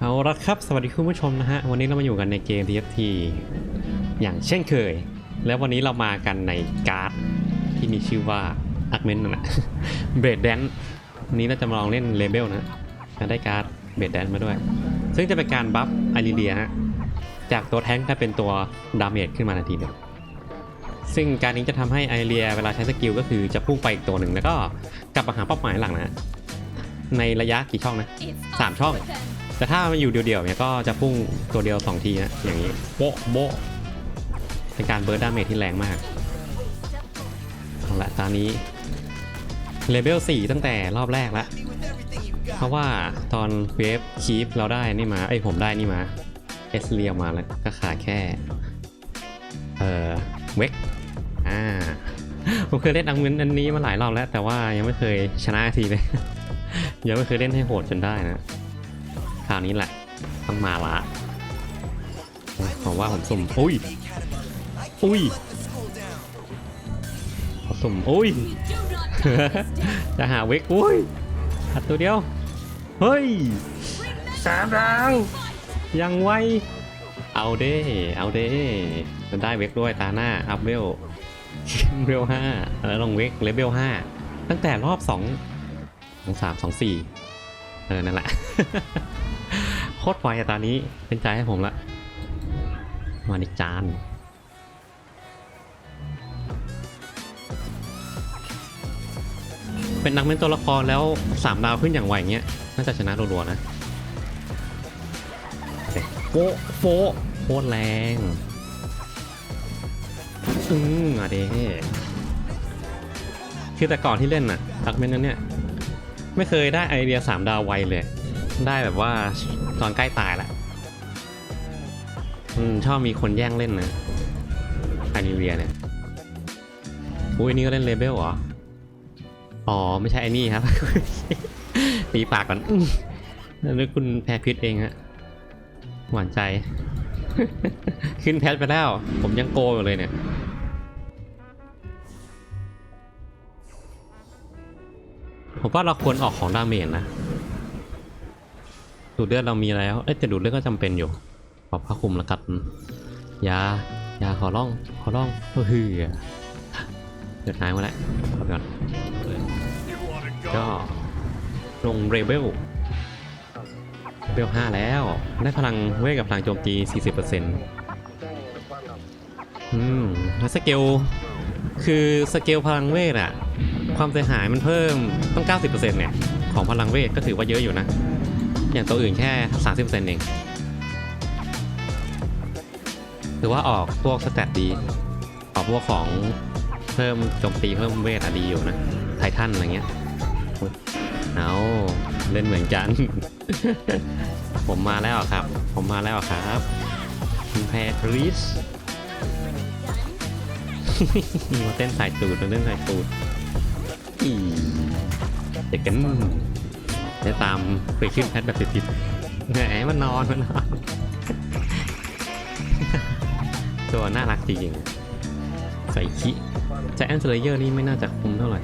เอาละครับ สวัสดีคุณผู้ชมนะฮะ วันนี้เรามาอยู่กันในเกม TFT อย่างเช่นเคย แล้ววันนี้เรามากันในการ์ดที่มีชื่อว่าอักเมนนะเบรดแดนวันนี้เราจะมาลองเล่นเลเบลนะจะได้การ์ดเบรดแดนมาด้วย ซึ่งจะเป็นการบัฟไอริเลียฮะ จากตัวแท้งกลาเป็นตัวดาเมจขึ้นมาทันทีเดียวซึ่งการนี้จะทำให้ไอเลียเวลาใช้สกิลก็คือจะพุ่งไปอีกตัวหนึ่งแล้วก็กลับมาหาเป้าหมายหลังนะฮะในระยะกี่ช่องนะสามช่อง แต่ถ้ามันอยู่เดียวๆเนี่ยก็จะพุ่งตัวเดียว 2 ทีนะอย่างนี้โบ๊ะโบ๊ะเป็นการเบิร์ดดาเมจที่แรงมากเอาละตอนนี้เลเวล4ตั้งแต่รอบแรกละเพราะว่าตอนเวฟคีฟเราได้นี่มาไอยผมได้นี่มาเอสเรียมาแล้วก็ขาดแค่ เอ่อเวกอ่าผมเคยเล่นอังเวนอันนี้มาหลายรอบแล้ว แต่ว่ายังไม่เคยชนะทีเลยยังไม่เคยเล่นให้โหดจนได้นะ คราวนี้แหละ ต้องมาละผมว่าผมสุ่มอุ้ย อุ้ยผมสุ่มอุ้ย จะหาเวกอุ้ยหัดตัวเดียว เฮ้ยสามดาวยังไว เอาเด้ เอาเด้จะได้เวกด้วยตาหน้า อัพเวลเวลห้าแล้วลงเวกเลเวลห้าตั้งแต่รอบสองสองสามสองสี่เออ นั่นแหละโค ตรไวอะตอนนี้เป็นใจให้ผมละ มาในจานเป็นนักเล่นตัวละครแล้วสามดาวขึ้นอย่างไวเงี้ยน่าจะชนะรัวๆนะโป๊ะโป๊ะโคตรแรง อืมอะเด้คือแต่ก่อนที่เล่นน่ะดักเมนนั้นเนี่ย ไม่เคยได้ไอเดียสามดาวไวเลย ได้แบบว่า ตอนใกล้ตายละอืมชอบมีคนแย่งเล่นนะไอนิเวียเนี่ยอุ้ยนี่ก็เล่นเลเบลเหรอ อ๋อ ไม่ใช่ไอ้นี่ครับ ตีปากก่อนอื้อนึกคุณแพ้พิษเองฮะ หวานใจ ขึ้นแพทไปแล้ว ผมยังโกอยู่เลยเนี่ย ผมว่าเราควรออกของดาเมจนะ ดูดเลือดเรามีแล้ว เอ้ยแต่ดูดเลือดก็จำเป็นอยู่ขอบผ้าคลุมล้วกันยายาขอร้องขอร้องเฮ้ยเดือดหายมาแล้วขอก่อนก็ลงเรเบลเบล5แล้ว ได้พลังเวทกับพลังโจมตี 40%อืมแล้วสเกลคือสเกลพลังเวทอะความเสียหายมันเพิ่มต้อง 90%เนี่ย ของพลังเวทก็ถือว่าเยอะอยู่นะ อย่างตัวอื่นแค่ 30%เองถือว่าออกพวกสแตทดี ออกพวกของเพิ่มโจมตีเพิ่มเวทอะดีอยู่นะ ไททันอะไรเงี้ย เอาเล่นเหมือนกัน ผมมาแล้วครับ ผมมาแล้วครับคุณแพทริสมาเต้นสายตูดมาเต้นสายตูดอีเด็กกัน จะตามไปขึ้นแพทแบบติดๆแหมมันนอนมันนอน ตัวน่ารักจริงๆใส่คิแต่แอนเซเลเยอร์นี่ไม่น่าจะคุ้มเท่าไหร่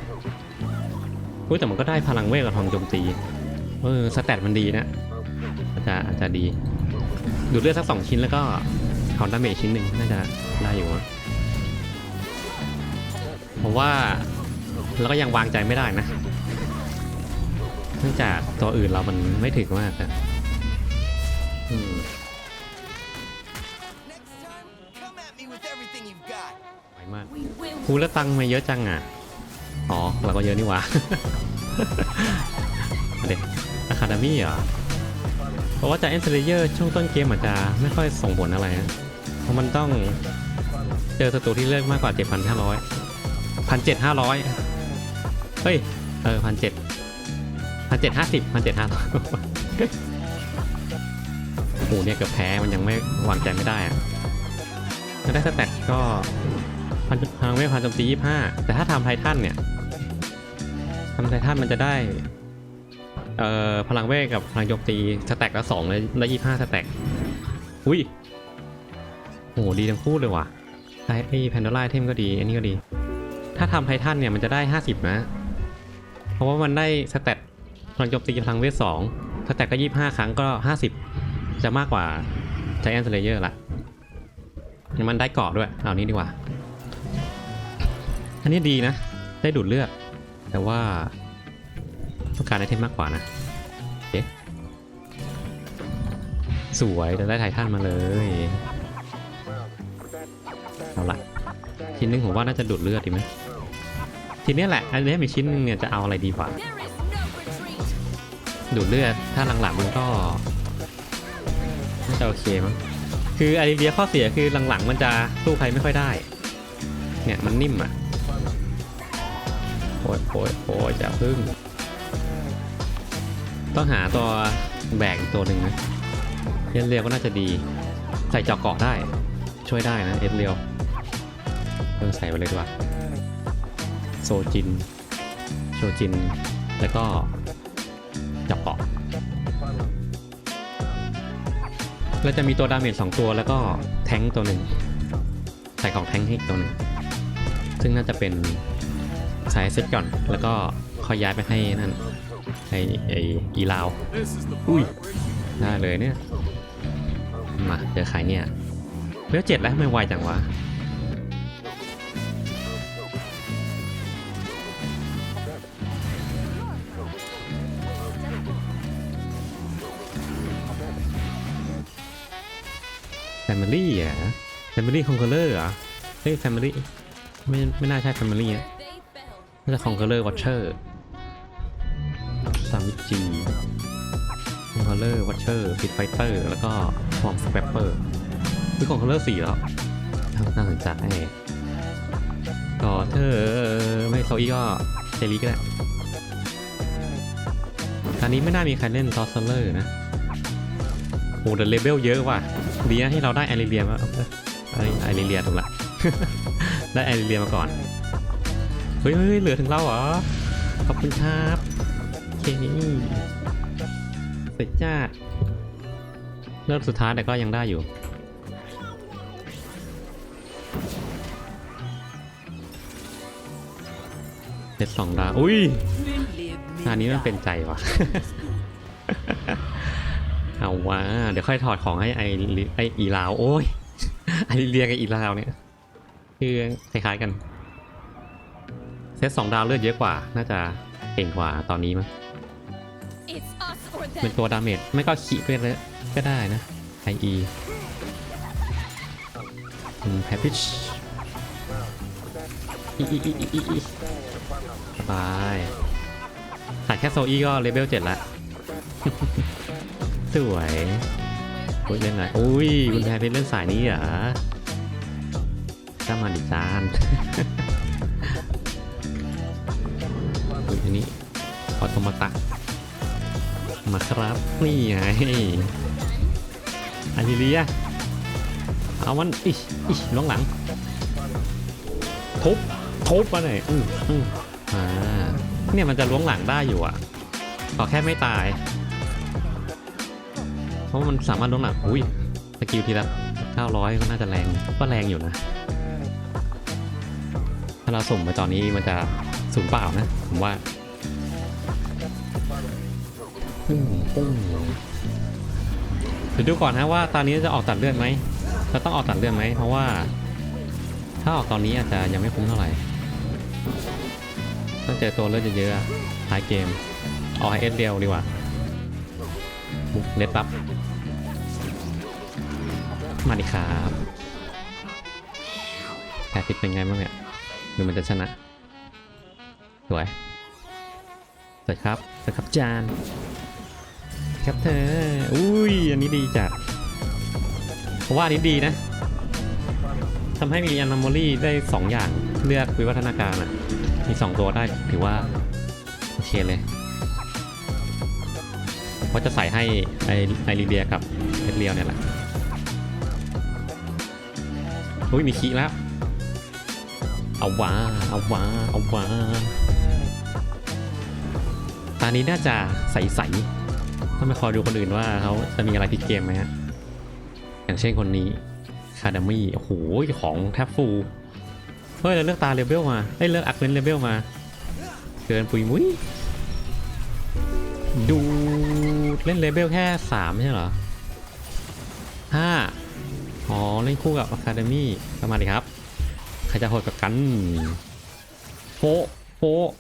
อุ้ยแต่มันก็ได้พลังเวทกับทองโจมตี เออสแตทมันดีนะ อาจจะอาจจะดี ดูดเลือดสักสองชิ้นแล้วก็ถอนดาเมจชิ้นหนึ่งน่าจะได้อยู่อะผมว่าเราก็ยังวางใจไม่ได้นะ นื่องจากตัวอื่นเรามันไม่ถึงมากอะอืม Come at me with everything you've got. ไวมากคูแล้วตังค์มาเยอะจังอะ อ๋อ เราก็เยอะนี่หว่าเด็กอะคาเดมี่เหรอ เพราะว่าจากเอ็นเซเลเยอร์ช่วงต้นเกมอาจจะไม่ค่อยส่งผลอะไรนะ เพราะมันต้องเจอศัตรูที่เลือกมากกว่า 7,500 1,700 เฮ้ย เออ 1,700 1,750 1,750โอ้โหเนี่ยเกือบแพ้มันยังไม่วางใจไม่ได้อะถ้าได้สแตทก็พันพลังเวทพันโจมตี25แต่ถ้าทำไททันเนี่ยทำไททันมันจะได้เอ่อพลังเวทกับพลังโจมตีสแต็กละสองเลยละยี่ห้าสแต็กอุ้ยโหดีทั้งคู่เลยว่ะไอไอแพนโดล่าเทมก็ดีอันนี้ก็ดี ถ้าทำไททันเนี่ยมันจะได้ห้าสิบนะ เพราะว่ามันได้สแตท พลังโจมตีพลังเวทสองสแตกก็ยี่ห้าครั้งก็ห้าสิบจะมากกว่า Giant Slayer ละมันได้เกาะด้วย เอานี้ดีกว่า อันนี้ดีนะ ได้ดูดเลือด แต่ว่าต้องการไอเทมมากกว่านะโอเคสวยจะได้ไททันมาเลย เอาละชิ้นหนึงผมว่าน่าจะดูดเลือดดีไหมทีนี้แหละ อันนี้มีชิ้นนึงเนี่ยจะเอาอะไรดีกว่า ดูดเลือด ถ้าหลังๆมันก็น่าจะโอเคมั้ง คืออาริเบียข้อเสียคือหลังๆมันจะสู้ใครไม่ค่อยได้ เนี่ยมันนิ่มอะโอ้ยโอ้ยโอ้ยจะพึ่ง ต้องหาตัวแบกอีกตัวหนึ่งนะเอสเรียวก็น่าจะดี ใส่เจาะเกาะได้ ช่วยได้นะเอสเรียวเพิ่งใส่ไปเลยดีกว่า โซจิน โชจิน แล้วก็ แล้วจะมีตัวดาเมจสองตัวแล้วก็แท้งตัวหนึ่งใส่ของแท้งให้อีกตัวหนึ่งซึ่งน่าจะเป็นสายเซตก่อนแล้วก็ค่อยย้ายไปให้นั่นไอไออีลาวอุ้ยได้เลยเนี่ยมาเจอใครเนี่ยเวลเจ็ดแล้วไม่ไวจังวะ แฟมิลี่คอนเคอร์เลอร์อะเฮ้ยแฟมิลี่ไม่ไม่น่าใช่แฟมิลี่อะ They fell. น่าจะคอนเคอร์เลอร์วอชเชอร์ซามิจีคอนเคอร์เลอร์วอชเชอร์ฟิตไฟเตอร์แล้วก็ฟอร์มสเปปเปอร์คือคอนเคอร์เลอร์สี่แล้วน่าสนใจก็เธอไม่โซอี้ก็เจลีก็ได้ตอนนี้ไม่น่ามีใครเล่นซอสเลอร์นะโอ้แต่เลเวลเยอะว่ะดีนะที่เราได้ไอริเลียมา เอ้ยไอริเลียถูกละได้ไอริเลียมาก่อนเฮ้ยเหลือถึงเราเหรอขอบคุณครับเคเสร็จจ้าดเริ่มสุดท้ายแต่ก็ยังได้อยู่เซ็ตสองดาอุ้ยอันนี้มันเป็นใจวะเอาว่าเดี๋ยวค่อยถอดของให้ไอไออีลาว โอ้ย ไอเรียกับอีลาวเนี่ยคือคล้ายๆกัน เซตสองดาวเลือดเยอะกว่า น่าจะเก่งกว่าตอนนี้มั้ง It's us or เป็น them. ตัวดาเมจไม่ก็ขีไปเลยก็ได้นะไอเอแพพิชอีอีอีอีอีอีสบายขาดแค่โซอีก็เลเวลเจ็ดละ สวย อุ้ยเล่นอะไรอุ้ยคุณแพรเป็นเล่นสายนี้เหรอก็มาดิจานอุ้ยอันนี้ออโตมาตะมาครับ นี่ไงอาริเลียเอามันอิชอิชล้องหลัง ทุบ ทุบมาหน่อยอืออืออ่าเนี่ยมันจะล้วงหลังได้อยู่อะขอแค่ไม่ตาย ราะมันสามารถล้วงหลังอุ้ยสกิลทีละ900 ก็น่าจะแรงก็แรงอยู่นะ ถ้าเราสุ่มไปตอนนี้มันจะสูญเปล่านะ ผมว่าเดี๋ยวดูก่อนนะว่าตอนนี้จะออกตัดเลือดไหมจะต้องออกตัดเลือดไหมเพราะว่า ถ้าออกตอนนี้อาจจะยังไม่คุ้มเท่าไหร่ต้องเจอตัวเลือดเยอะๆท้ายเกมเอาให้เอสเดียวดีกว่า เลดปับมาดิครับแพ้พิษเป็นไงบ้างเนี่ยดูมันจะชนะสวยสวยครับสวยครับจาน ครับเธอ อุ้ย อันนี้ดีจัดเพราะว่าอันนี้ดีนะทำให้มีอน m ม l ลี่ได้ 2 อย่างเลือกวิวัฒนาการอะ มี 2 ตัวได้ถือว่า โอเคเลย เพราจะใส่ให้ไอไอรีเดียกับเอเรียวเนี่ยแหละอุ้ยมีคีแล้ว เอาวาเอาวาเอาวาตานี้น่าจะใสๆต้องไปคอยดูคนอื่นว่าเขาจะมีอะไรผิดเกมไหมฮะ อย่างเช่นคนนี้คาดามี่โอ้โหของแทบฟูลเฮ้ยเราเลือกตาเลเวลมาเอ้ยเลือกอักเวนเลเวลมา เกินปุยมุ้ยดู เล่นเลเวลแค่สามใช่เหรอห้าอ๋อ เล่นคู่กับ Academy ก็มาดิครับ ใครจะโหดกับกันโฟโฟะ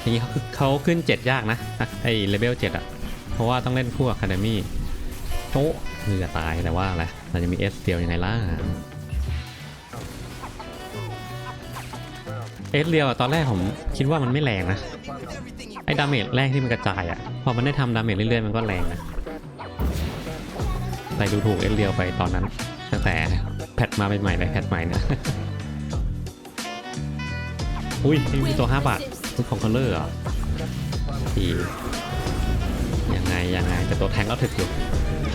อย่างนี้เขาเขาขึ้น7ยากนะไอ้เลเวล7อะเพราะว่าต้องเล่นคู่กับ Academy โฟะเหือตายแต่ว่าอะไรเราจะมี S เดียวยังไงล่ะเอสเรียวตอนแรกผมคิดว่ามันไม่แรงนะ อ้ดาเมจแรกที่มันกระจายอะพอมันได้ทำดาเมจเรื่อยๆมันก็แรงนะใส่ดูถูกเอสเรียวไปตอนนั้นตั้งแต่แพทมาใหม่ๆเลยแพทใหม่นี่ยอุ้ยมีตัว 5 บาททุกของคัลเลอร์เหรอดียังไงยังไงแต่ตัวแทงก็ถึกอยู่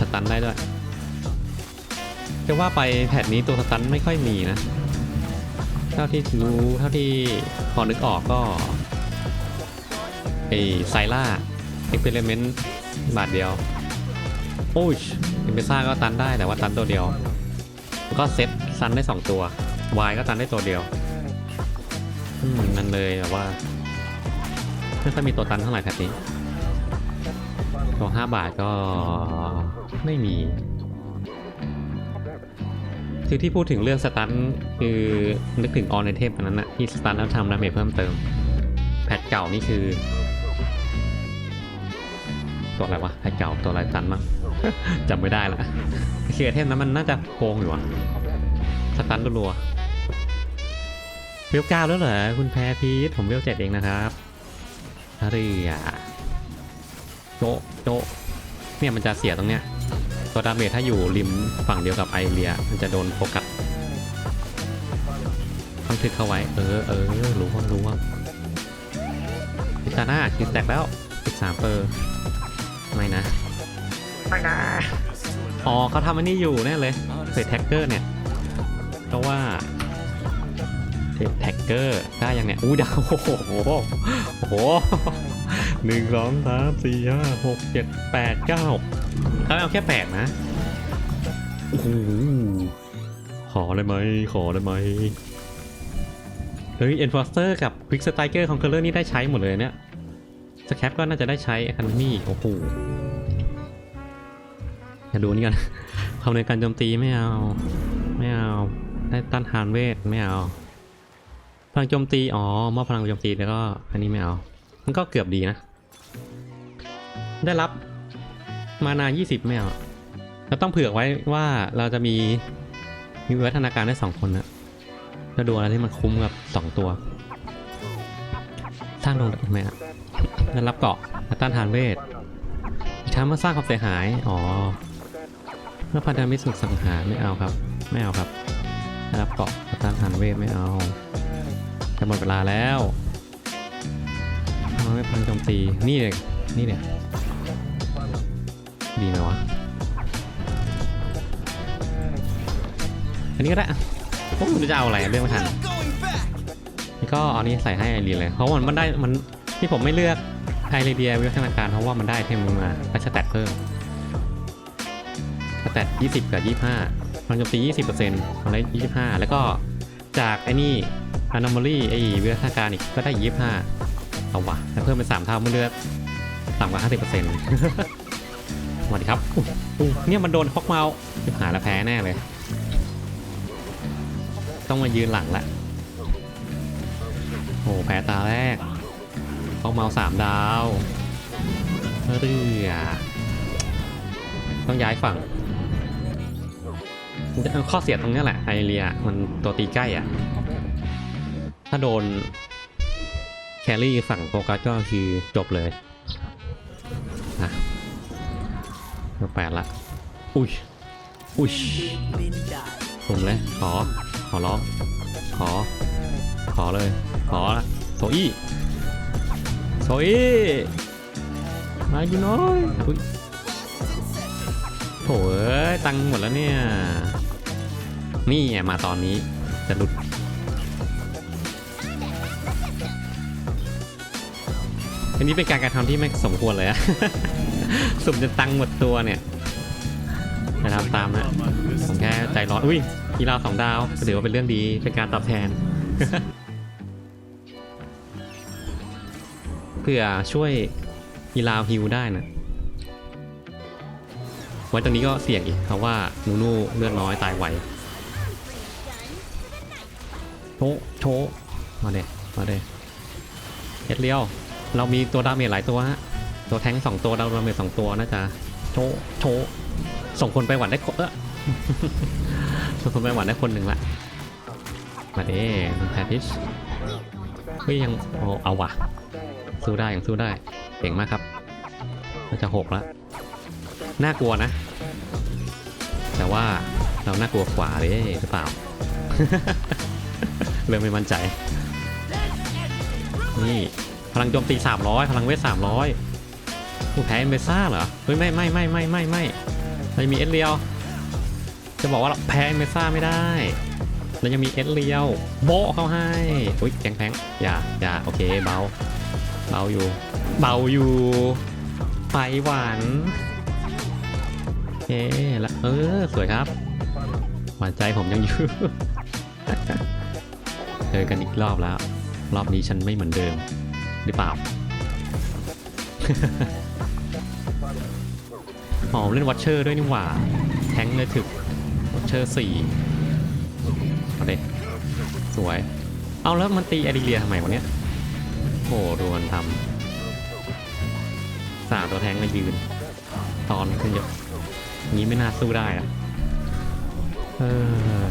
สตันได้ด้วยจะว่าไปแพทนี้ตัวสตันไม่ค่อยมีนะ เท่าที่รู้เท่าที่พอนึกออกก็ ไอไซล่าเอ็กเพร์เมนต์บาทเดียว โอ้ยเอ็มเบซ่าก็ตันได้แต่ว่าตันตัวเดียว ก็เซตซันได้ 2 ตัววายก็ตันได้ตัวเดียวมมันเลยแบบว่าไม่ค่อยมีตัวตันเท่าไหร่แพทนี้ตัว5บาทก็ไม่มี คือที่พูดถึงเรื่องสตันคือนึกถึงออนในเทพอันนั้นนะที่สตันแล้วทำดาเมจเพิ่มเติม แพทเก่านี่คือ ตัวอะไรวะแพทเก่าตัวอะไรตันบ้งจำไม่ได้ละเคอไอเทมนั้นมันน่าจะโกงอยู่อะสตันรัวเวลเก้าแล้วเหรอคุณแพรพีทผมเวลเจ็ดเองนะครับเรียโจโจเนี่ยมันจะเสียตรงเนี้ยตัวดาเมจถ้าอยู่ริมฝั่งเดียวกับไอเรีย มันจะโดนโฟกัสต้องทึกเข้าไว้ เออเออรู้ว่ารู้ว่า ซาน่าคิดแตกแล้ว 13 เปอร์ไม่นะไม่นะอ๋อเขาทำอันนี้อยู่แน่เลยเฟดแท็กเกอร์เนี่ยเพราะว่าเฟดแท็กเกอร์ได้ยังเนี่ยอู้ดาวโอ้โหโอ้โหหนึ่งสองสามสี่ห้าหกเจ็ดแปดเก้าเขาเอาแค่แปดนะโอ้โหขอได้ไหมขอได้ไหมเฮ้ย Enforcer กับ Quick Striker ของ Color นี่ได้ใช้หมดเลยเนี่ย สแคปก็น่าจะได้ใช้ Academy โอ้โหอย่าดูนี่กันความในการโจมตีไม่เอา ไม่เอา ได้ต้านทานเวทไม่เอา พลังโจมตี อ๋อมอบพลังโจมตีแล้วก็อันนี้ไม่เอา มันก็เกือบดีนะ ได้รับมานา 20 ไม่เอาเราต้องเผื่อไว้ว่าเราจะมีมีวิวัฒนาการได้ 2 คนนะจะดูอะไรที่มันคุ้มกับ 2 ตัว สร้างลงไหมอะ ได้รับเกาะและต้านทานเวทอีกทั้งมาสร้างความเสียหาย อ๋อ เมื่อพันธมิตรสุดสังหารไม่เอาครับ ไม่เอาครับรับเกาะและต้านทานเวทไม่เอาจะหมดเวลาแล้วไม่พันโจมตี นี่เลยนี่เลยดีไหมวะ อันนี้ก็ได้อะโอ้ยจะเอาอะไรเรื่องไม่ทันนี่ก็เอานี้ใส่ให้ไอรีนเลย เพราะมันมันได้มันที่ผมไม่เลือก ไอรีเดียวิวัฒนาการเพราะว่ามันได้เทมมาและสแตทเพิ่มสแตท20 กับ 25มันโจมตี20%มันได้25 แล้วก็จากไอ้นี่ anomaly ไอ้วิวัฒนาการอีกก็ได้ 25เอาวะแต่เพิ่มเป็น 3 เท่าเมื่อเลือกต่ำกว่า 50%สวัสดีครับเนี่ยมันโดนฮอกเมาส์หาแล้วแพ้แน่เลย ต้องมายืนหลังละโอ้แพ้ตาแรก ฮอกเมาส์สามดาวเรือต้องย้ายฝั่งข้อเสียตรงนี้แหละไอเรียมันตัวตีใกล้อะ ถ้าโดนแครี่ฝั่งโฟกัสก็คือจบเลยนะแปดละ อุ้ย อุ้ยผมเลย ขอ ขอร้อง ขอ ขอเลย ขอละโซอี้ โซอี้มาอยู่น้อยอุ้ยโถเอ้ยตังค์หมดแล้วเนี่ย นี่มาตอนนี้จะหลุดอันนี้เป็นการกระทำที่ไม่สมควรเลยอะสุ่มจะตังค์หมดตัวเนี่ยจะทำตามนะผมแค่ใจร้อน อุ้ยกีฬาสองดาวก็ถือว่าเป็นเรื่องดีเป็นการตอบแทน เพื่อช่วยกีฬาฮิวได้นะไว้ตรงนี้ก็เสี่ยงอีกเพราะว่านูนูเลือดน้อยตายไวโชโชมาเดมาเดเอ็ดเลี้ยว เรามีตัวดาเมจหลายตัวฮะตัวแท้งสองตัวดาดาเมจสองตัวน่าจะโชโชส่งคนไปหวันได้คนเออส่งคนไปหวันได้คนหนึ่งละมาเด้แพทิชเฮ้ยยังเอาเอาว่ะ สู้ได้ยังสู้ได้เก่งมากครับเราจะหกแล้วน่ากลัวนะ แต่ว่าเราน่ากลัวกว่าเลยหรือเปล่า เริ่มไม่มั่นใจ นี่พลังโจมตี 300 พลังเวท 300ผู้แพ้เอมเบซ่าเหรอ เฮ้ยไม่ไม่ไม่ไม่ไม่ไม่เรายังมีเอสเรียว จะบอกว่าแพ้เอมเบซ่าไม่ได้เรายังมีเอสเรียว โบเข้าให้อุ้ยแข็งแพงอย่าอย่าโอเคเบา เบาอยู่ เบาอยู่ ไปหวานโอเคแล้วเออ สวยครับ หวานใจผมยังอยู่ เจอกันอีกรอบแล้ว รอบนี้ฉันไม่เหมือนเดิม หรือเปล่าอ๋อเล่นวัตเชอร์ด้วยนี่หว่า แทงเลยถึกวัตเชอร์สี่เอาเด็สวย เอาแล้วมันตีแอดิเลียทำไมวะเนี้ย โอ้โดนทำสามตัวแทงมายืน ตอนขึ้นเยอะงี้ไม่น่าสู้ได้อะเอ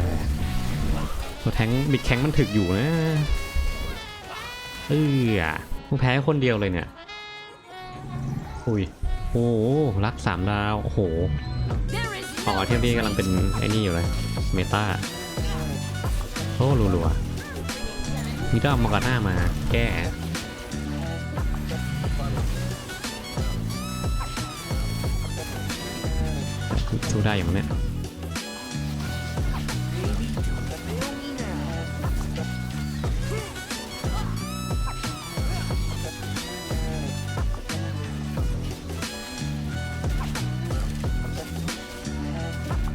อตัวแทงบิดแข้งมันถึกอยู่นะเออมึงแพ้คนเดียวเลยเนี่ย อุ้ย โอ้รักสามดาว โอ้โหอ๋อเทียบดีกำลังเป็นไอ้นี่อยู่เลย เมตาโอ้รัวๆมีต้องเอามกาน่ามา แก้ สู้ได้อย่างเนี้ย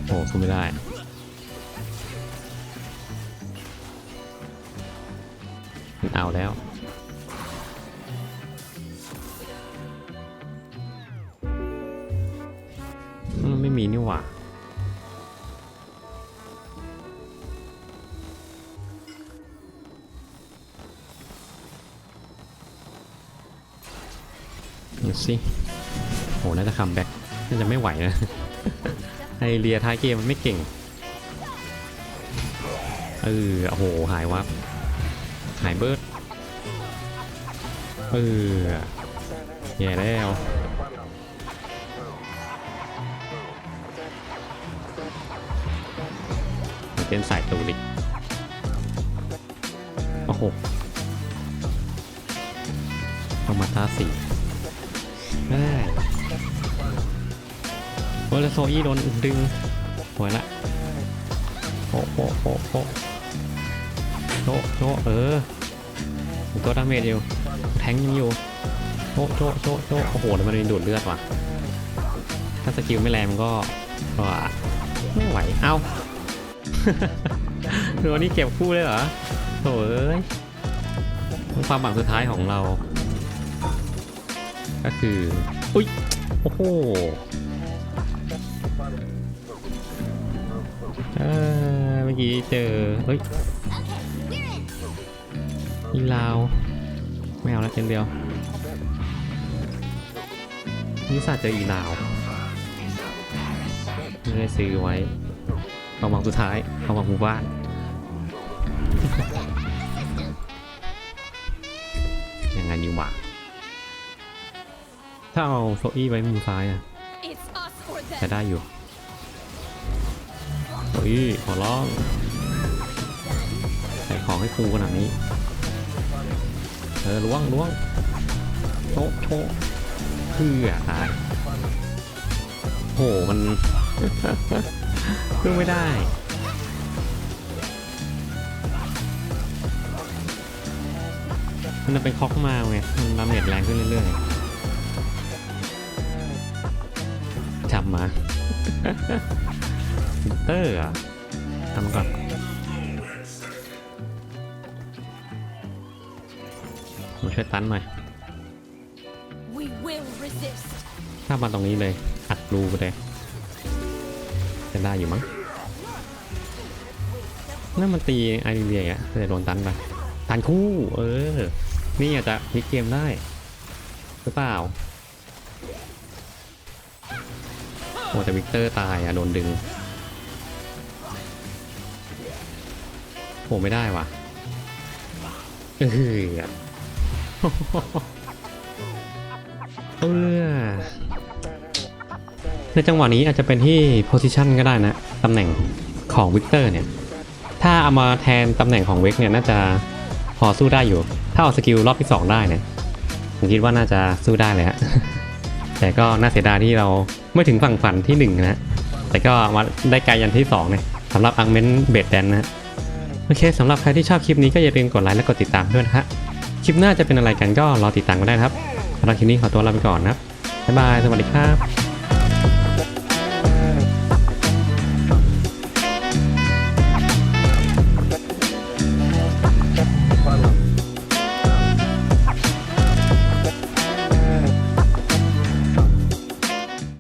โอ้สู้ไม่ได้เอาแล้ว จะคัมแบ็กน่าจะไม่ไหวนะไอเรียท้ายเกมมันไม่เก่งเออโอ้โหหายวับหายเบิร์ดเออแย่แล้วเป็นสายตูดิโอ้โหเอามาตาสี่ได้ โอ้แล้วโซอี้โดนดึงหัวละโอ้โอ้โอ้โอ้โชโชเออก็ดาเมจอยู่แทงยังอยู่โชโชโชโชโอ้โหแล้วมันมีดูดเลือดว่ะถ้าสกิลไม่แรงมันก็ก็ไม่ไหวเอ้าเรือนี่เก็บคู่เลยเหรอโถ่เอ้ยความหวังสุดท้ายของเรา ก็คือ อุ้ย โอ้โห เออเมื่อกี้เจอ เฮ้ยอีลาว ไม่เอาแล้วเจนเดียวนี่สัตว์เจออีลาวไม่ได้ซื้อไว้ความหวังสุดท้ายความหวังหมู่บ้านยังไงนี่หว่าถ้าเอาโซอี้ไว้มือซ้ายอะ It's us or ใช้ them. ได้อยู่ โซอี้ขอร้อง ใส่ของให้ครูขนาดนี้ เออล้วงล้วงโชะโชะเพื่อตายโหมันเพิ่งไม่ได้มันจะเป็นคอกมาไงมันดาเมจแรงขึ้นเรื่อยๆจับมา ตอร์อะทำก่อนมาช่วยตันหน่อย We will resist. ถ้ามาตรงนี้เลย อัดรูไปเลยจะได้อยู่มั้งนั่นมันตีไอรีเวียอะแต่โดนตันไปตันคู่ เออ นี่อาจจะพลิกเกมได้ หรือเปล่าโอ้แต่วิกเตอร์ตายอะ โดนดึง โอ้ไม่ได้ว่ะเออเออในจังหวะนี้อาจจะเป็นที่ position ก็ได้นะ ตำแหน่งของวิกเตอร์เนี่ย ถ้าเอามาแทนตำแหน่งของเวกเนี่ยน่าจะพอสู้ได้อยู่ ถ้าเอาสกิลรอบที่ 2 ได้เนี่ยผมคิดว่าน่าจะสู้ได้เลยฮะ แต่ก็น่าเสียดายที่เราไม่ถึงฝั่งฝันที่ 1 นะ แต่ก็มาได้ไกลยันที่2เนี่ยสำหรับอังเมนเบดแดนนะ โอเคสำหรับใครที่ชอบคลิปนี้ก็อย่าลืมกดไลค์และกดติดตามด้วยนะฮะคลิปหน้าจะเป็นอะไรกันก็รอติดตามกันได้นะครับสำหรับคลิปนี้ขอตัวลาไปก่อนนะครับบ๊ายบาย สวัสดีครับ